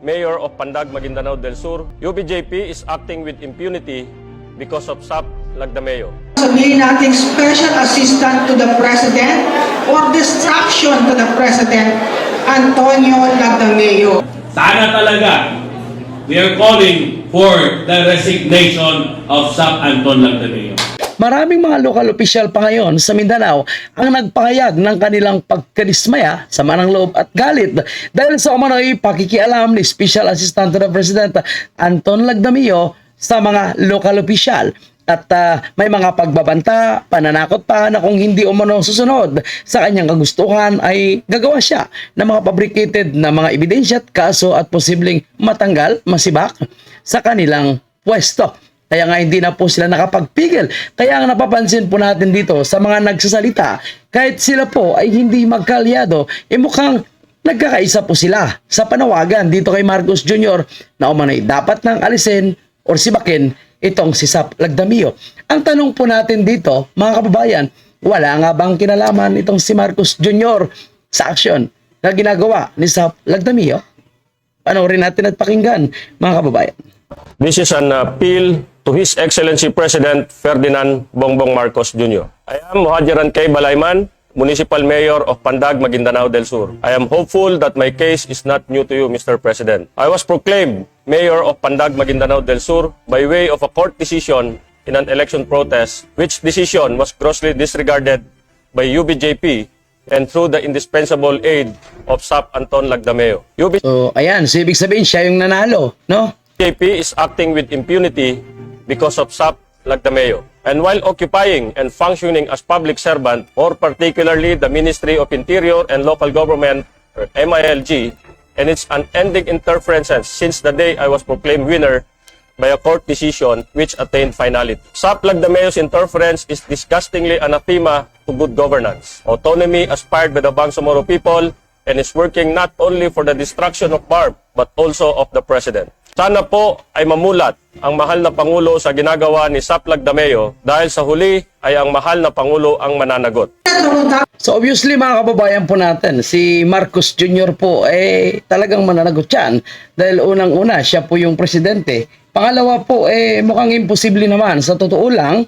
Mayor of Pandag, Maguindanao del Sur, UBJP is acting with impunity because of SAP Lagdameo. sabihin natin special assistant to the president or distraction to the president, Antonio Lagdameo. Sana talaga we are calling for the resignation of Sap Anton Lagdameo. Maraming mga lokal opisyal pa ngayon sa Mindanao ang nagpahayag ng kanilang pagkadismaya, sama ng loob at galit dahil sa umano'y pakikialam ni Special Assistant to the President Anton Lagdamio sa mga lokal opisyal. At ah, may mga pagbabanta, pananakot pa na kung hindi umano susunod sa kanyang kagustuhan ay gagawa siya ng mga fabricated na mga ebidensya at kaso at posibleng matanggal, masibak sa kanilang pwesto. Kaya nga hindi na po sila nakapagpigil. Kaya ang napapansin po natin dito sa mga nagsasalita, kahit sila po ay hindi magkalyado, eh mukhang nagkakaisa po sila sa panawagan dito kay Marcos Jr. na umano'y dapat nang alisin or sibakin itong si Sap Lagdamio. Ang tanong po natin dito, mga kababayan, wala nga bang kinalaman itong si Marcos Jr. sa aksyon na ginagawa ni Sap Lagdamio? Panoorin natin at pakinggan, mga kababayan. This is an appeal to His Excellency President Ferdinand Bongbong Marcos Jr. I am Muhajiran K. Balayman, Municipal Mayor of Pandag, Maguindanao del Sur. I am hopeful that my case is not new to you, Mr. President. I was proclaimed Mayor of Pandag, Maguindanao del Sur by way of a court decision in an election protest, which decision was grossly disregarded by UBJP and through the indispensable aid of SAP Anton Lagdameo. UB So, ayan. So, ibig sabihin, siya yung nanalo, no? JP is acting with impunity because of SAP Lagdameo. And while occupying and functioning as public servant, or particularly the Ministry of Interior and Local Government, or MILG, and its unending interferences since the day I was proclaimed winner by a court decision which attained finality. SAP Lagdameo's interference is disgustingly anathema to good governance. Autonomy aspired by the Bangsamoro people and is working not only for the destruction of Barb, but also of the President. Sana po ay mamulat ang mahal na Pangulo sa ginagawa ni Sap Lagdameo dahil sa huli ay ang mahal na Pangulo ang mananagot. So, obviously, mga kababayan po natin, si Marcos Jr. po, eh, talagang mananagot yan. Dahil unang-una, siya po yung presidente. Pangalawa po, eh, mukhang imposible naman. Sa totoo lang,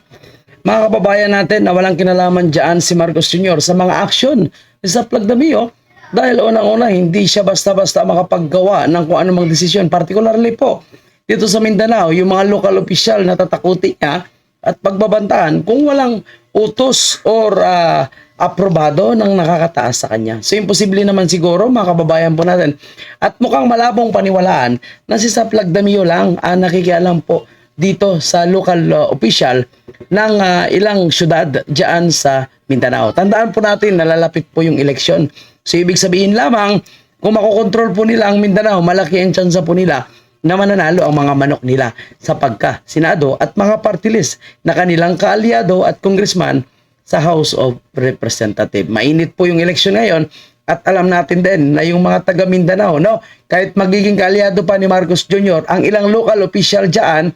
mga kababayan natin na walang kinalaman dyan si Marcos Jr. sa mga aksyon ni Sap Lagdameo dahil unang-una hindi siya basta-basta makapaggawa ng kung anumang desisyon particularly po dito sa Mindanao yung mga local official na tatakuti niya at pagbabantaan kung walang utos or ah, aprobado ng nakakataas sa kanya. So imposible naman siguro mga kababayan po natin at mukhang malabong paniwalaan na si Sap Lagdamio lang ang nakikialam po dito sa local uh, official ng ah, ilang syudad diyan sa Mindanao. Tandaan po natin nalalapit po yung eleksyon. So ibig sabihin lamang kung makokontrol po nila ang Mindanao, malaki ang tsansa po nila na mananalo ang mga manok nila sa pagka Senado at mga party list na kanilang kaalyado at congressman sa House of Representative. Mainit po yung eleksyon ngayon at alam natin din na yung mga taga Mindanao, no, kahit magiging kaalyado pa ni Marcos Jr., ang ilang local official diyan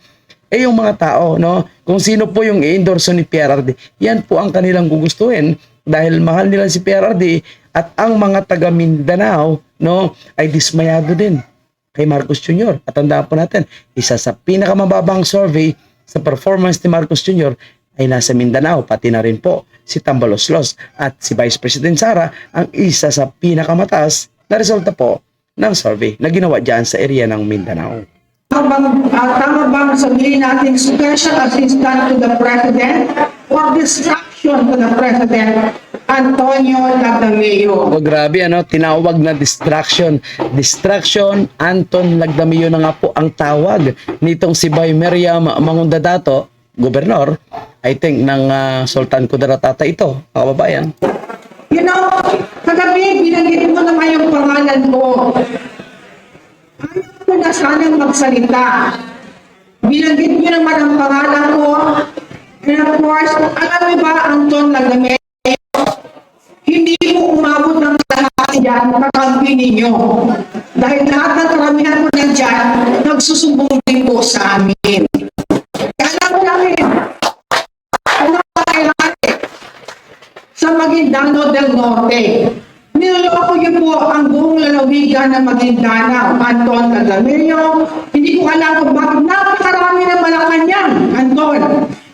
eh yung mga tao, no? Kung sino po yung i-endorse ni PRRD, yan po ang kanilang gugustuhin dahil mahal nila si PRRD at ang mga taga Mindanao, no, ay dismayado din kay Marcos Jr. At tandaan po natin, isa sa pinakamababang survey sa performance ni Marcos Jr. ay nasa Mindanao, pati na rin po si Tambaloslos at si Vice President Sara ang isa sa pinakamataas na resulta po ng survey na ginawa dyan sa area ng Mindanao. Bang, ah, tama bang sabihin natin special assistant to the president or distraction to the president, Antonio Lagdameo? O grabe ano, tinawag na distraction. Distraction, Anton Lagdamio na nga po ang tawag nitong si Bay Meriam Mangundadato, gobernador, I think ng ah, Sultan Kudaratata ito, mga kababayan. You know, kagabi binanggit mo naman yung pangalan ko. Ayaw ko na sanang magsalita. Binanggit mo naman ang pangalan ko. And of course, alam mo ba, Anton Lagdameo, hindi mo umabot ng lahat yan kakampi ninyo. Dahil lahat ng karamihan mo nandyan, nagsusumbong din po sa amin. Kaya mo namin, ano ba kailangan sa Maguindano del Norte. Niloloko niyo po ang buong lalawigan ng Maguindana, Anton Cagameyo. Hindi ko alam kung bakit napakarami ng Malacanang, Anton.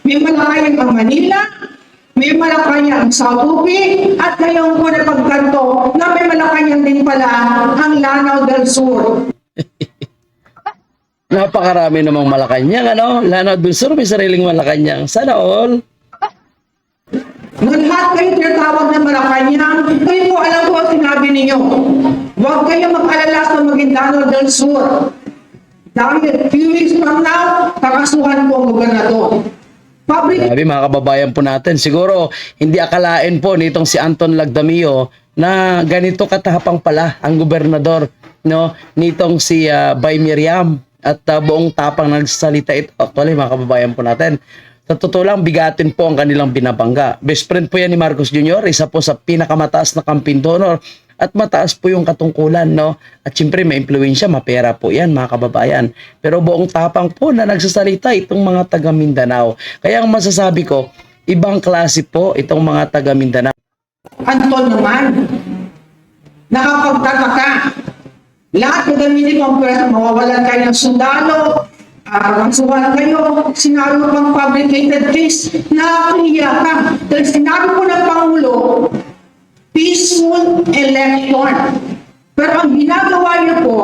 May Malacanang ang Manila, may Malacanang ang South Upi, at ngayon ko napagkanto na may Malacanang din pala ang Lanao del Sur. Napakarami namang Malacanang, ano? Lanao del Sur, may sariling Malacanang. Sana all. Lahat kayo tinatawag na Malacanang, kayo po alam ko ang sinabi ninyo. Huwag kayo mag-alala sa Maguindano del Sur. Dahil few weeks from now, kakasuhan po ang gobernador. Public Sabi mga kababayan po natin, siguro hindi akalain po nitong si Anton Lagdamio na ganito katapang pala ang gobernador no nitong si uh, Bay Miriam at uh, buong tapang nagsasalita ito. Actually mga kababayan po natin, sa totoo lang bigatin po ang kanilang binabangga. Best friend po yan ni Marcos Jr., isa po sa pinakamataas na campaign donor at mataas po yung katungkulan, no? At syempre may impluensya, mapera po yan, mga kababayan. Pero buong tapang po na nagsasalita itong mga taga Mindanao. Kaya ang masasabi ko, ibang klase po itong mga taga Mindanao. Anton naman, nakapagtataka. Lahat ng gamitin mo ang pwesa, mawawalan kayo ng sundalo, uh, masuhan kayo, sinabi pang fabricated case, nakakahiya ka. Dahil sinabi po ng Pangulo, peaceful election. Pero ang ginagawa niyo po,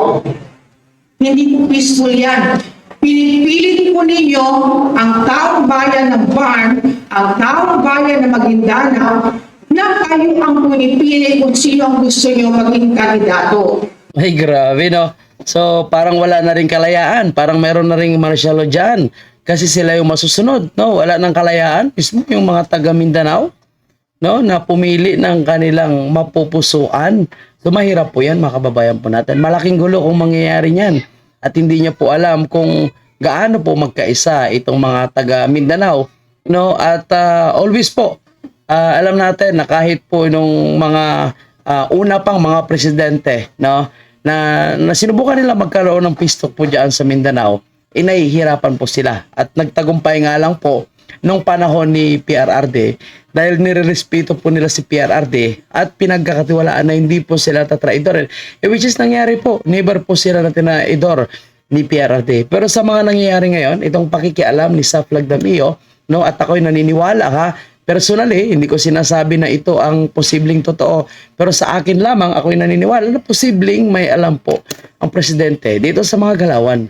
hindi po peaceful yan. Pinipilit po ninyo ang taong bayan ng Barn, ang taong bayan ng Maguindanao, na kayo ang pumipili kung sino ang gusto nyo maging kandidato. Ay, grabe, no? So, parang wala na rin kalayaan. Parang meron na rin martial law dyan. Kasi sila yung masusunod, no? Wala nang kalayaan. Mismo yung mga taga Mindanao, no? Na pumili ng kanilang mapupusuan. So, mahirap po yan, mga kababayan po natin. Malaking gulo kung mangyayari niyan. At hindi niya po alam kung gaano po magkaisa itong mga taga Mindanao, no? At ah, always po, ah, alam natin na kahit po nung mga ah, una pang mga presidente, no, na, na sinubukan nila magkaroon ng pistok po diyan sa Mindanao, inahihirapan po sila. At nagtagumpay nga lang po nung panahon ni PRRD dahil nirerespeto po nila si PRRD at pinagkakatiwalaan na hindi po sila tatraidor. Eh, which is nangyari po, never po sila na tinaidor ni PRRD. Pero sa mga nangyayari ngayon, itong pakikialam ni Saf Lagdamio, no, at ako'y naniniwala ha, Personally, hindi ko sinasabi na ito ang posibleng totoo. Pero sa akin lamang, ako'y naniniwala na posibleng may alam po ang presidente dito sa mga galawan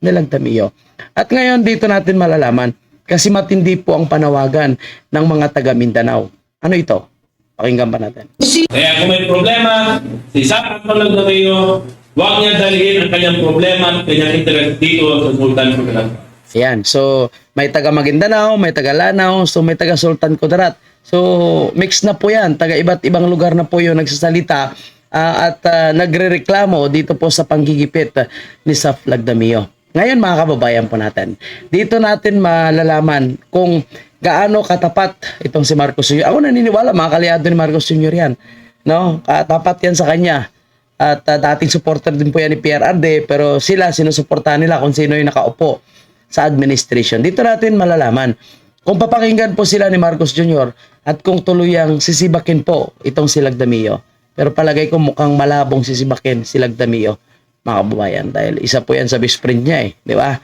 ni Lagdamio. At ngayon dito natin malalaman kasi matindi po ang panawagan ng mga taga Mindanao. Ano ito? Pakinggan pa natin. Kaya kung may problema, si Sap Anton Lagdameo, huwag niya dalhin ang kanyang problema at kanyang interest dito sa Sultan Kudarat. Ayan. So, may taga Maguindanao, may taga Lanao, so may taga Sultan Kudarat. So, mix na po yan. Taga iba't ibang lugar na po yung nagsasalita ah, at ah, nagrereklamo dito po sa panggigipit ah, ni Saf Lagdamio. Ngayon mga kababayan po natin, dito natin malalaman kung gaano katapat itong si Marcos Jr. Ako naniniwala, mga kaliado ni Marcos Jr. yan. No? Katapat yan sa kanya. At ah, dating supporter din po yan ni PRRD, pero sila, sinusuportahan nila kung sino yung nakaupo sa administration. Dito natin malalaman kung papakinggan po sila ni Marcos Jr. at kung tuluyang sisibakin po itong si Lagdamio. Pero palagay ko mukhang malabong sisibakin si Lagdamio, mga kababayan. Dahil isa po yan sa best friend niya eh, di ba?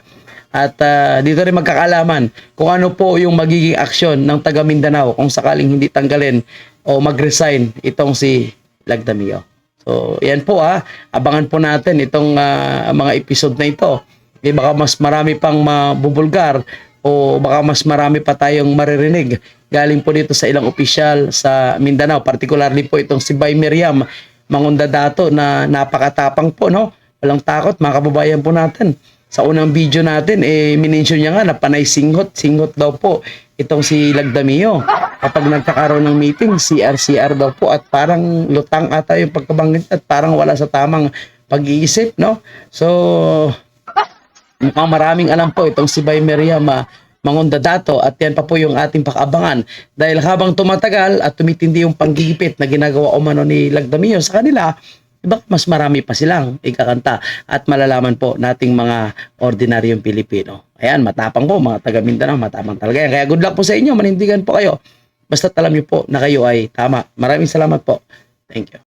At ah, dito rin magkakalaman kung ano po yung magiging aksyon ng taga Mindanao kung sakaling hindi tanggalin o mag-resign itong si Lagdamio. So, yan po ha. Abangan po natin itong ah, mga episode na ito. Eh, baka mas marami pang mabubulgar o baka mas marami pa tayong maririnig galing po dito sa ilang opisyal sa Mindanao. Particularly po itong si Bay Miriam Mangunda Dato na napakatapang po, no? Walang takot, mga kababayan po natin. Sa unang video natin, eh, minensyon niya nga na panay singhot. Singhot daw po itong si Lagdamio. Kapag nagkakaroon ng meeting, CR-CR daw po at parang lutang ata yung pagkabanggit at parang wala sa tamang pag-iisip, no? So, mukhang maraming alam po itong si Bay Miriam ah, Mangunda Dato at yan pa po yung ating pakabangan dahil habang tumatagal at tumitindi yung panggigipit na ginagawa umano ni Lagdamio sa kanila Diba, mas marami pa silang ikakanta at malalaman po nating mga ordinaryong Pilipino. Ayan, matapang po mga taga Mindanao, matapang talaga yan. Kaya good luck po sa inyo, manindigan po kayo. Basta alam niyo po na kayo ay tama. Maraming salamat po. Thank you.